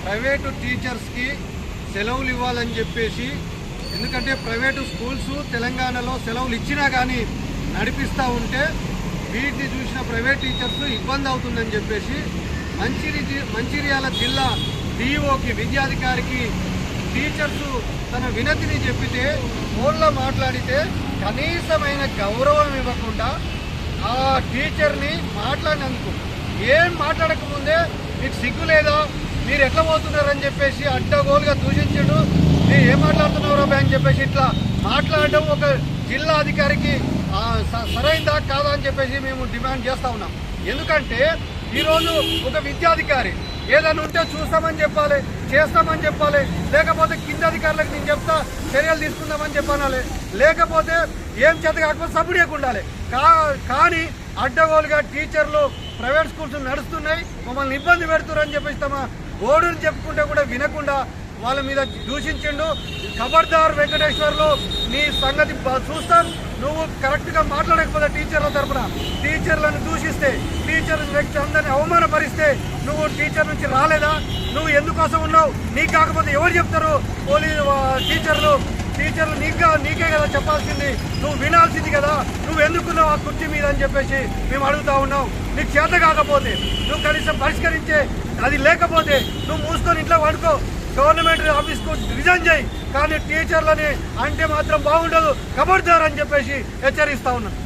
Private టీచర్స్కి సెలవులు ఇవ్వాలని చెప్పేసి ఎందుకంటే ప్రైవేటు స్కూల్స్ తెలంగాణలో సెలవులు ఇచ్చినా కానీ నడిపిస్తూ ఉంటే వీటిని చూసిన ప్రైవేట్ టీచర్స్ ఇబ్బంది అవుతుందని చెప్పేసి మంచిరి మంచిర్యాల జిల్లా డిఈఓకి విద్యాధికారికి టీచర్స్ తన వినతిని చెప్పితే ఫోన్లో మాట్లాడితే కనీసమైన గౌరవం ఇవ్వకుండా ఆ టీచర్ని మాట్లాడినందుకు ఏం మాట్లాడకముందే మీకు సిగ్గు లేదా? మీరు ఎట్లా పోతున్నారని చెప్పేసి అడ్డగోలుగా దూషించడు. మీరు ఏం మాట్లాడుతున్నారో అని చెప్పేసి ఇట్లా మాట్లాడడం ఒక జిల్లా అధికారికి సరైనదా స- కాదా అని చెప్పేసి మేము డిమాండ్ చేస్తా ఉన్నాం. ఎందుకంటే ఈరోజు ఒక విద్యాధికారి ఏదైనా ఉంటే చూస్తామని చెప్పాలి చేస్తామని చెప్పాలి. లేకపోతే కింద అధికారులకు నేను చెప్తా చర్యలు తీసుకుందామని చెప్పాలి. లేకపోతే ఏం చేత కాకపోతే సబ్సిడీకి ఉండాలి కా కానీ అడ్డగోలుగా టీచర్లు ప్రైవేట్ స్కూల్స్ నడుస్తున్నాయి. మమ్మల్ని ఇబ్బంది పెడుతున్నారని చెప్పేసి తమ బోర్డుని చెప్పుకుంటే కూడా వినకుండా వాళ్ళ మీద దూషించిండు. ఖబర్దార్ వెంకటేశ్వర్లు నీ సంగతి చూస్తాను చూస్తాం. నువ్వు కరెక్ట్గా మాట్లాడకపోతే టీచర్ల తరపున టీచర్లను దూషిస్తే టీచర్ వ్యక్తి అందరిని అవమానపరిస్తే నువ్వు టీచర్ నుంచి రాలేదా? నువ్వు ఎందుకోసం ఉన్నావు? నీకు కాకపోతే ఎవరు చెప్తారు? పోలీసు టీచర్లు టీచర్లు నీకు నీకే కదా చెప్పాల్సింది. నువ్వు వినాల్సింది కదా. నువ్వు ఎందుకున్నావు ఆ కుర్చీ మీద అని చెప్పేసి మేము అడుగుతా ఉన్నాం. నీకు చేత కాకపోతే నువ్వు కనీసం పరిష్కరించే అది లేకపోతే నువ్వు మూసుకొని ఇంట్లో వండుకో గవర్నమెంట్ ఆఫీస్కు రిజైన్ చేయి. కానీ టీచర్లని అంటే మాత్రం బాగుండదు. కబడ్దార్ అని చెప్పేసి హెచ్చరిస్తా ఉన్నాను